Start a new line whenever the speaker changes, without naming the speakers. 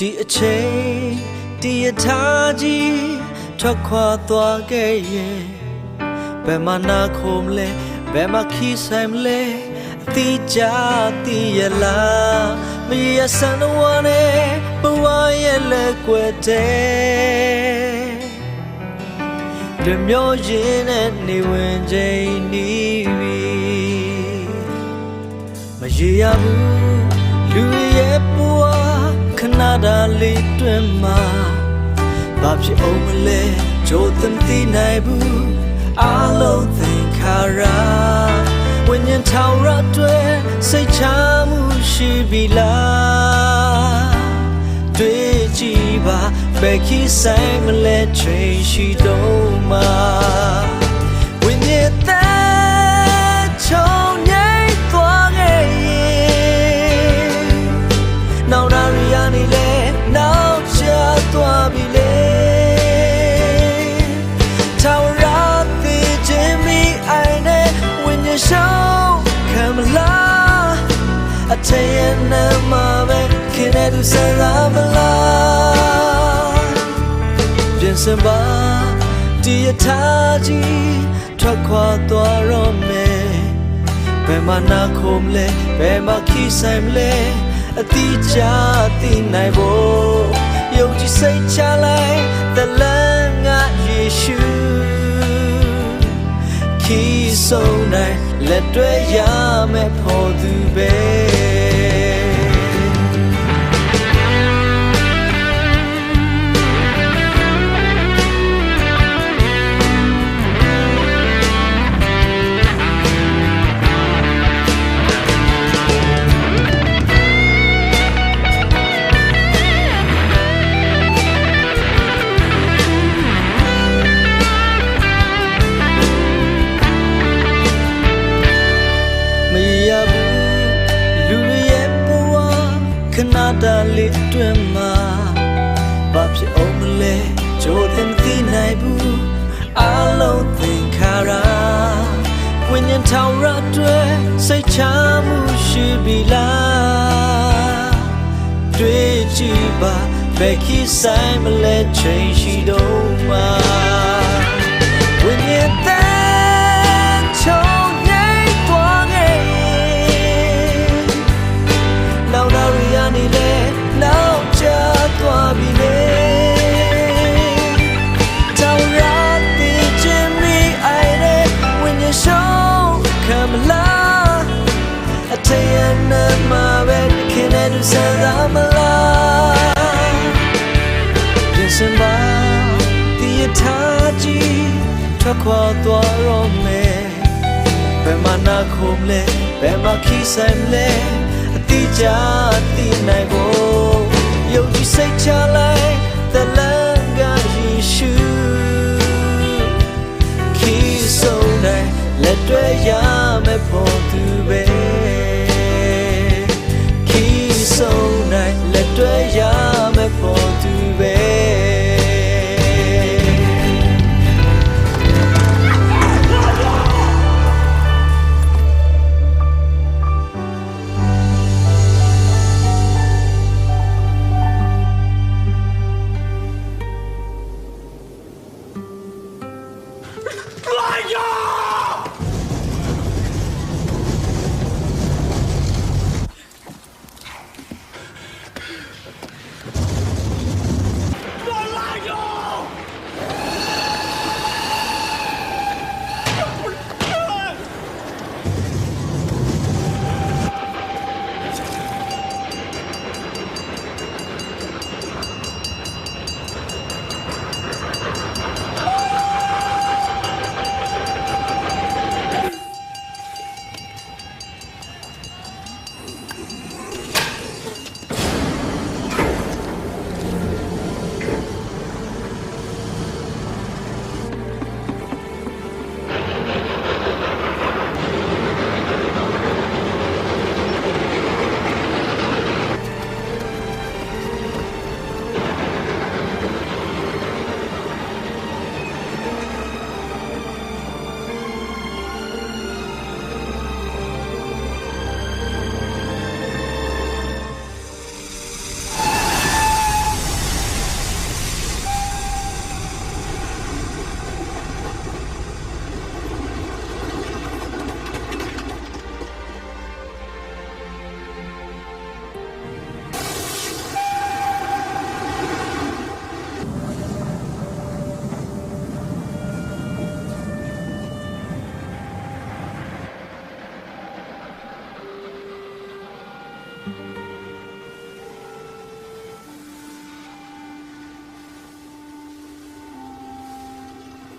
ဒီအချိန်ဒီအထားကြီးထွက်ခွာသွားခဲ့ရင်ဘယ်မှာနာခုံးလဲဘယ်မှာခီးဆိုင်မလဲအတိကြတိရလားမရဆန်တော့ဝနဲ့ဘဝရဲ့လက်ွယ်တဲ့လူမျိုးရင်းနဲ့နေဝင်ချိန်နီးပြီမရေရဘူးလူရဲ့ ဘဝခဏတာလေးတွင်မှာဘာဖြစ်အောင်မလဲကြိုးသင်သိနိုင်ဘူးအလုံးသင်္ခါရဝိညာဉ်ထောင်ရတွေစိတ်ချမှုရှိပြီလားတွေ့ကြည့်ပါဘယ်ခီးဆိုင်မလဲချိန်ရှိတော့ အထင်ရဲ့နာမပဲခင်တဲ့သူစံလာမလားပြင်စင်ပါဒီရထားကြီးထွက်ခွာသွားတော့မယ်ဘယ်မှာနာခုံးလဲဘယ်မှာခီးဆိုင်မလဲအတိအကျသိနိုင်ဖို့ယုံကြည်စိတ်ချလိုက်တလန်းငါယေရှု ခီးဆုံးတိုင်းလက်တွဲရမယ်ဖို့သူပဲ တွင်းမှာဘာဖြစ်အောင်မလဲကြိုးတင်သိနိုင်ဘူးအလုံးသင်္ခါရဝိညာဉ်ထောင်ရတွေစိတ်ချမှုရှိပြီလားတွေ့ကြည့်ပါဘယ်ခီးဆိုင်မလဲချိန်ရှိတော့မှာဝိညာဉ် ခင်တဲ့သူစံသာမလားပြင်စင်ပါဒီရထားကြီးထွက်ခွာသွားတော့မယ်ဘယ်မှာနာခုံးလဲဘယ်မှာခီးဆိုင်လဲအတိအကျသိနိုင်ဖို့ယုံကြည်စိတ်ချလိုက်တ